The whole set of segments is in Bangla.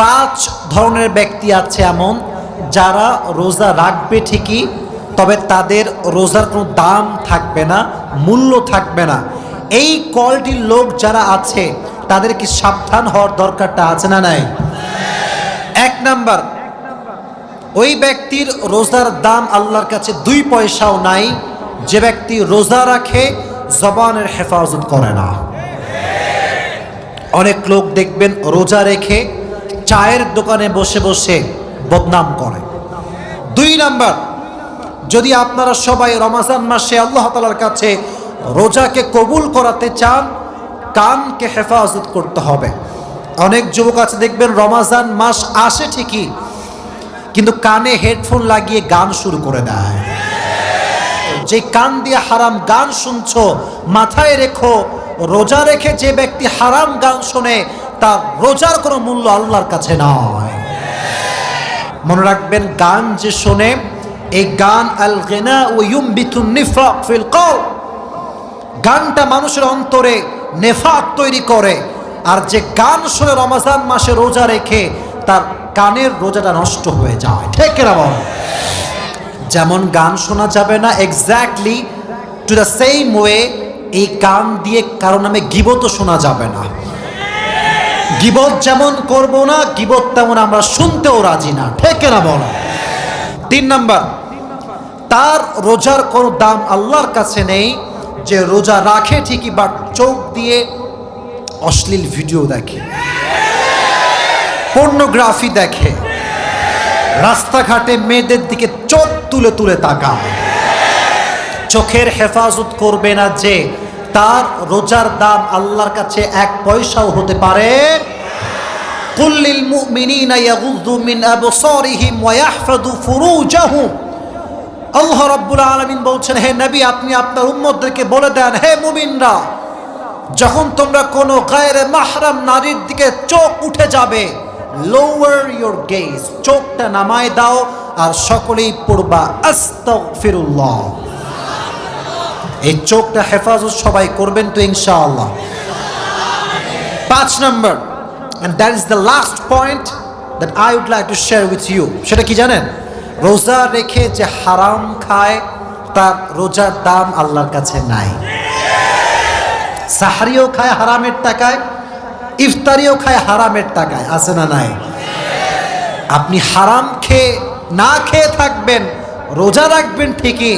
পাঁচ ধরনের ব্যক্তি আছে এমন যারা রোজা রাখবে ঠিকই, তবে তাদের রোজার কোনো দাম থাকবে না, মূল্য থাকবে না। এই কলটির লোক যারা আছে, তাদের কি সাবধান হওয়ার দরকারটা আছে না নাই? এক নাম্বার, ওই ব্যক্তির রোজার দাম আল্লাহর কাছে দুই পয়সাও নাই, যে ব্যক্তি রোজা রাখে, জবানের হেফাজত করে না। অনেক লোক দেখবেন রোজা রেখে চায়ের দোকানে বসে বসে বদনাম করে। দুই নাম্বার, যদি আপনারা সবাই রমাজান মাসে আল্লাহ তালার কাছে রোজাকে কবুল করাতে চান, কানকে হেফাজত করতে হবে। অনেক যুবক আছে, দেখবেন রমাজান মাস আসে ঠিকই, কিন্তু কানে হেডফোন লাগিয়ে গান শুরু করে দেয়। যে কান দিয়ে হারাম গান শুনছো, মাথায় রেখো, রোজা রেখে যে ব্যক্তি হারাম গান শোনে তার রোজার কোনো মূল্য আল্লাহর কাছে নয়। মনে রাখবেন, গান যে শোনে, এই গান আল গেনা ও ফিল গানটা মানুষের অন্তরে নেফাক তৈরি করে, আর যে গান শুনে রমাজান মাসে রোজা রেখে, তার কানের রোজাটা নষ্ট হয়ে যায়। ঠিক বল? যেমন গান শোনা যাবে না exactly to the same way এই গান দিয়ে কারও নামে গিবত শোনা যাবে না। গিবত যেমন করব না, গিবত তেমন আমরা শুনতেও রাজি না। ঠেকে না বল? তিন নাম্বার, তার রোজার কোনো দাম আল্লাহর কাছে নেই, যে রোজা রাখে ঠিকই বাট চোখ দিয়ে অশ্লীল ভিডিও দেখে পর্নোগ্রাফি দেখে, রাস্তাঘাটে মেয়েদের দিকে চোখ তুলে তুলে তাকায়। চোখের হেফাজত করবে না যে তার রোজার দাম আল্লাহর কাছে এক পয়সাও হতে পারে। কুল্লিল মুমিনিনা ইয়াগুযু মিন আবসারিহিম ওয়া ইয়াহফাযু ফুরুজাহুম আল্লাহ রাব্বুল আলামিন বলছেন, হে নবী, আপনি আপনার উম্মতদেরকে বলে দেন, হে মুমিনরা, যখন তোমরা কোনো গায়রে মাহরাম নারীর দিকে চোখ উঠে যাবে লোয়ার ইয়োর গেজ চোখটা নামায় দাও, আর সকলেই পড়বা আস্তাগফিরুল্লাহ। এই চোখটা হেফাজত সবাই করবেন তো ইনশাআল্লাহ। পাঁচ নম্বর that is the last point that I would like to share with you সেটা কি জানেন? রোজা রেখে যে হারাম খায়, তার রোজার দাম আল্লাহর কাছে নাই। সাহারিও খায় হারামের টাকায়, ইফতারিও খায় হারামের টাকায়, আছে না নাই? আপনি হারাম খেয়ে, না খেয়ে থাকবেন, রোজা রাখবেন ঠিকই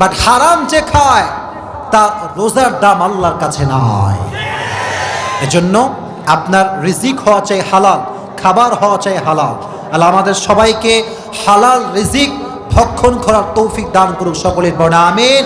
বাট হারাম যে খায় তার রোজার দাম আল্লাহর কাছে নয় এজন্য আপনার রিজিক হওয়া চাই হালাল, খাবার হওয়া চাই হালাল। আল্লাহ আমাদের সবাইকে হালাল রিজিক ভক্ষণ করার তৌফিক দান করুক সকলের আমিন।